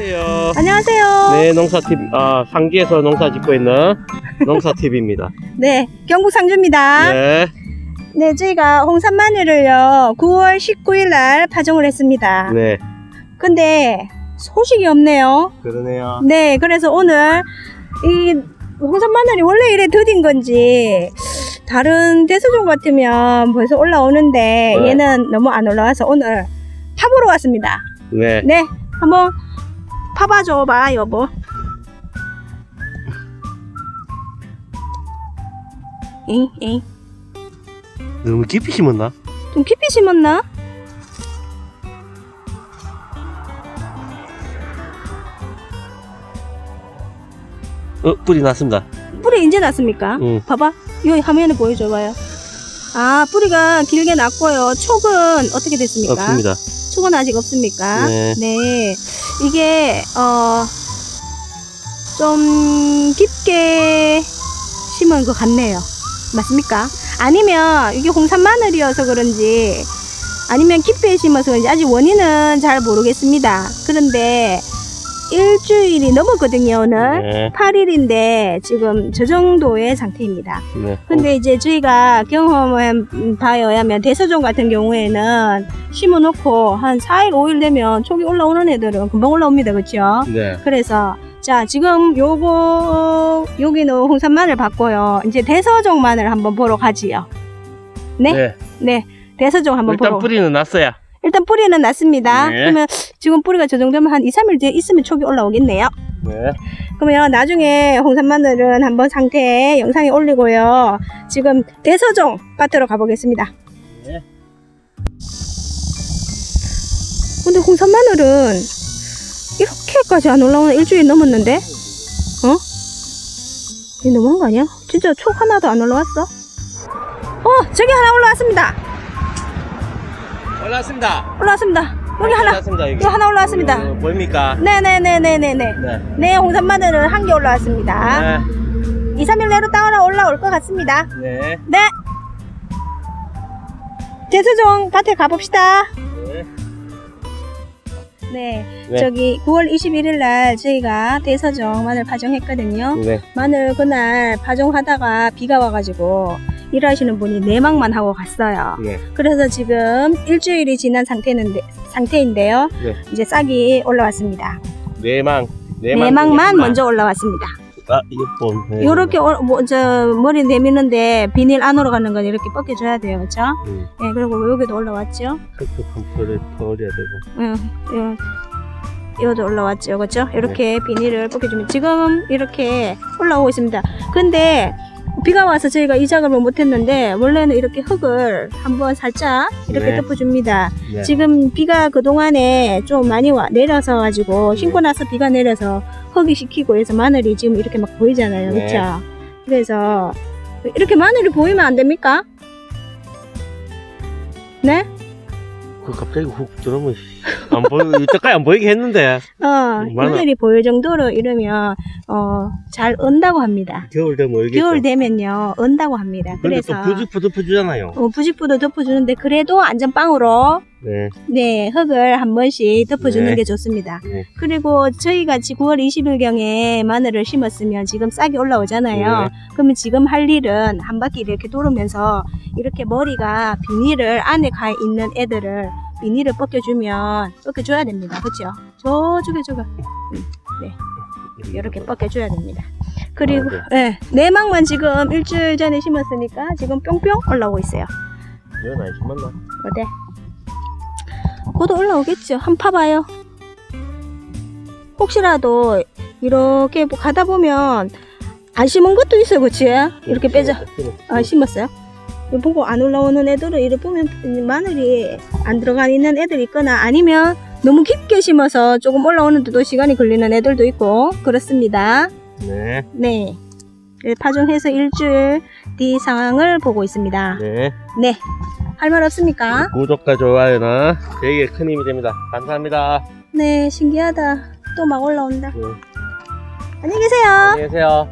안녕하세요. 안녕하세요. 네, 농사팁, 아, 상지에서 농사 짓고 있는 농사팁입니다. 네, 경북 상주입니다. 네. 네, 저희가 홍산 마늘을요, 9월 19일 날 파종을 했습니다. 네, 근데 소식이 없네요. 그러네요. 네, 그래서 오늘 이 홍산 마늘이 원래 이래 더딘 건지 다른 대수종 같으면 벌써 올라오는데 네. 얘는 너무 안 올라와서 오늘 파보러 왔습니다. 네, 네, 한번 파봐 줘 봐, 여보. 엥, 엥. 너무 깊이 심었나? 좀 깊이 심었나? 어, 뿌리 났습니다. 뿌리 이제 났습니까? 응. 봐봐. 여기 화면에 보여줘봐요. 아, 뿌리가 길게 났고요. 촉은 어떻게 됐습니까? 없습니다. 촉은 아직 없습니까? 네. 네. 이게, 어, 좀 깊게 심은 것 같네요. 맞습니까? 아니면 이게 홍산 마늘이어서 그런지 아니면 깊게 심어서 그런지 아직 원인은 잘 모르겠습니다. 그런데 일주일이 넘었거든요, 오늘. 네, 8일인데 지금 저 정도의 상태입니다. 네. 근데 이제 저희가 경험해 봐야면 대서종 같은 경우에는 심어놓고 한 4일, 5일 되면 촉이 올라오는 애들은 금방 올라옵니다. 그렇죠? 네, 그래서 자 지금 요거 여기는 홍산 마늘 봤고요. 이제 대서종 마늘 한번 보러 가지요. 네? 네. 네. 대서종 한번 일단 보러. 뿌리는 났어요. 일단 뿌리는 났습니다. 네. 그러면 지금 뿌리가 저 정도면 한 2, 3일 뒤에 있으면 촉이 올라오겠네요. 네, 그러면 나중에 홍산 마늘은 한번 상태 영상에 올리고요. 지금 대서종 밭으로 가보겠습니다. 네. 근데 홍산 마늘은 이렇게까지 안 올라오는 일주일 넘었는데? 어? 이게 너무한 거 아니야? 진짜 촉 하나도 안 올라왔어? 어! 저기 하나 올라왔습니다! 올라왔습니다. 올라왔습니다! 여기 하나! 올라왔습니다. 여기. 하나 올라왔습니다. 어, 보입니까? 네네네네네네. 네. 네, 홍산 마늘은 한 개 올라왔습니다. 네, 2, 3일 내로 따라 올라올 것 같습니다. 네, 네. 대수종 밭에 가봅시다. 네. 네. 네. 저기 9월 21일 날 저희가 대서종 마늘 파종했거든요. 네, 마늘 그날 파종하다가 비가 와가지고 일하시는 분이 내막만 하고 갔어요. 네, 그래서 지금 일주일이 지난 상태인데, 상태인데요. 네. 이제 싹이 올라왔습니다. 내망. 내망. 중에 먼저 올라왔습니다. 아, 이거 네. 요렇게 어, 뭐, 저 머리 내미는데 비닐 안으로 가는 건 이렇게 벗겨줘야 돼요, 그렇죠? 음, 예, 그리고 여기도 올라왔죠. 버려야 되고. 응, 요, 요도 올라왔죠, 그렇죠? 이렇게 비닐을 벗겨주면 지금 이렇게 올라오고 있습니다. 근데 비가 와서 저희가 이 작업을 못했는데 원래는 이렇게 흙을 한번 살짝 이렇게 네. 덮어줍니다. 네. 지금 비가 그 동안에 좀 많이 와 내려서 가지고 신고 나서 비가 내려서 흙이 식히고 해서 마늘이 지금 이렇게 막 보이잖아요, 네. 그렇죠? 그래서 이렇게 마늘이 보이면 안 됩니까? 네? 그 갑자기 훅 들어오면 안 보이 이때까지 안 보이게 했는데 어, 마늘. 마늘이 보일 정도로 이러면 어, 잘 은다고 합니다. 겨울 되면 얼겠죠. 겨울 되면요, 은다고 합니다. 근데 그래서 또 부직포 덮어주잖아요. 어, 부직부도 덮어주는데 그래도 안전빵으로 네, 네 흙을 한 번씩 덮어주는 네. 게 좋습니다. 네. 그리고 저희 같이 9월 20일경에 마늘을 심었으면 지금 싹이 올라오잖아요. 네. 그러면 지금 할 일은 한 바퀴 이렇게 돌으면서 이렇게 머리가 비닐을 안에 가 있는 애들을 비닐을 벗겨주면 벗겨줘야 됩니다. 그렇죠? 저쪽에 저거 음, 네 이렇게 벗겨줘야 됩니다. 그리고 아, 네, 내막만 지금 일주일 전에 심었으니까 지금 뿅뿅 올라오고 있어요. 이건 안 심었나? 어때? 그것도 올라오겠죠. 한 파봐요. 혹시라도 이렇게 뭐 가다 보면 안 심은 것도 있어요, 그치? 이렇게 빼자. 아, 심었어요? 보고 안 올라오는 애들은 이렇게 보면 마늘이 안 들어가 있는 애들이 있거나 아니면 너무 깊게 심어서 조금 올라오는데도 시간이 걸리는 애들도 있고 그렇습니다. 네, 네. 네, 파종해서 일주일 뒤 상황을 보고 있습니다. 네. 네. 할 말 없습니까? 구독과 좋아요는 되게 큰 힘이 됩니다. 감사합니다. 네, 신기하다. 또 막 올라온다. 네. 안녕히 계세요. 안녕히 계세요.